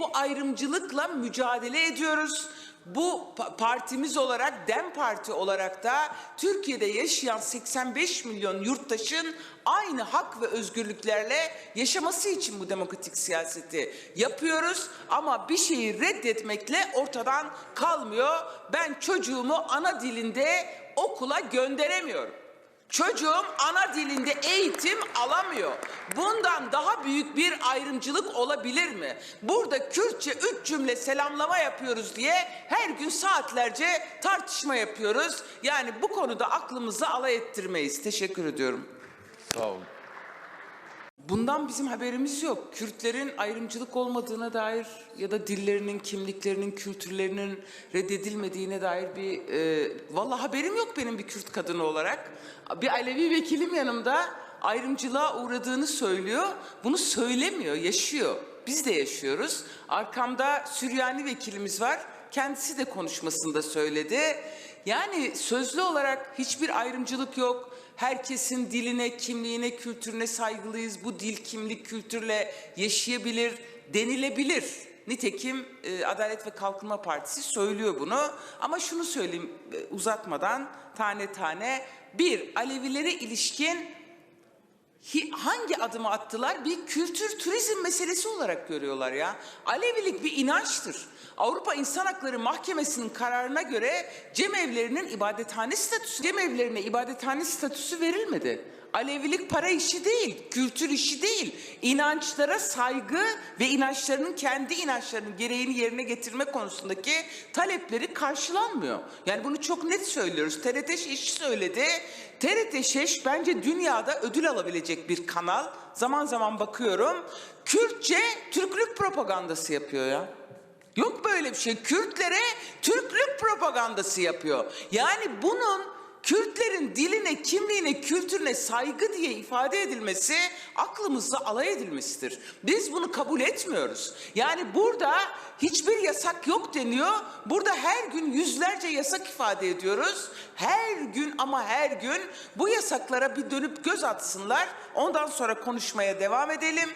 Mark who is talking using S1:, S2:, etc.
S1: bu ayrımcılıkla mücadele ediyoruz. Bu pa- partimiz olarak, DEM Parti olarak da Türkiye'de yaşayan 85 milyon yurttaşın aynı hak ve özgürlüklerle yaşaması için bu demokratik siyaseti yapıyoruz. Ama bir şeyi reddetmekle ortadan kalmıyor. Ben çocuğumu ana dilinde okula gönderemiyorum. Çocuğum ana dilinde eğitim alamıyor. Bundan daha büyük bir ayrımcılık olabilir mi? Burada Kürtçe üç cümle selamlama yapıyoruz diye her gün saatlerce tartışma yapıyoruz. Yani bu konuda aklımızı alay ettirmeyiz. Teşekkür ediyorum.
S2: Sağ olun.
S1: Bundan bizim haberimiz yok. Kürtlerin ayrımcılık olmadığına dair ya da dillerinin, kimliklerinin, kültürlerinin reddedilmediğine dair bir... E, vallahi haberim yok benim bir Kürt kadını olarak. Bir Alevi vekilim yanımda ayrımcılığa uğradığını söylüyor. Bunu söylemiyor, yaşıyor. Biz de yaşıyoruz. Arkamda Süryani vekilimiz var. Kendisi de konuşmasında söyledi. Yani sözlü olarak hiçbir ayrımcılık yok. Herkesin diline, kimliğine, kültürüne saygılıyız. Bu dil, kimlik, kültürle yaşayabilir, denilebilir. Nitekim e, Adalet ve Kalkınma Partisi söylüyor bunu. Ama şunu söyleyeyim e, uzatmadan tane tane. Bir, Alevilere ilişkin hangi adımı attılar? Bir kültür turizm meselesi olarak görüyorlar ya. Alevilik bir inançtır. Avrupa İnsan Hakları Mahkemesi'nin kararına göre cemevlerinin ibadethane statüsü, cemevlerine ibadethane statüsü verilmedi. Alevilik para işi değil, kültür işi değil. İnançlara saygı ve inançlarının kendi inançlarının gereğini yerine getirme konusundaki talepleri karşılanmıyor. Yani bunu çok net söylüyoruz. TRT Şeş söyledi. TRT Şeş bence dünyada ödül alabilecek bir kanal. Zaman zaman bakıyorum. Kürtçe Türklük propagandası yapıyor ya. Yok böyle bir şey. Kürtlere Türklük propagandası yapıyor. Yani bunun Kürtlerin diline, kimliğine, kültürüne saygı diye ifade edilmesi aklımızla alay edilmesidir. Biz bunu kabul etmiyoruz. Yani burada hiçbir yasak yok deniyor. Burada her gün yüzlerce yasak ifade ediyoruz. Her gün ama her gün bu yasaklara bir dönüp göz atsınlar. Ondan sonra konuşmaya devam edelim.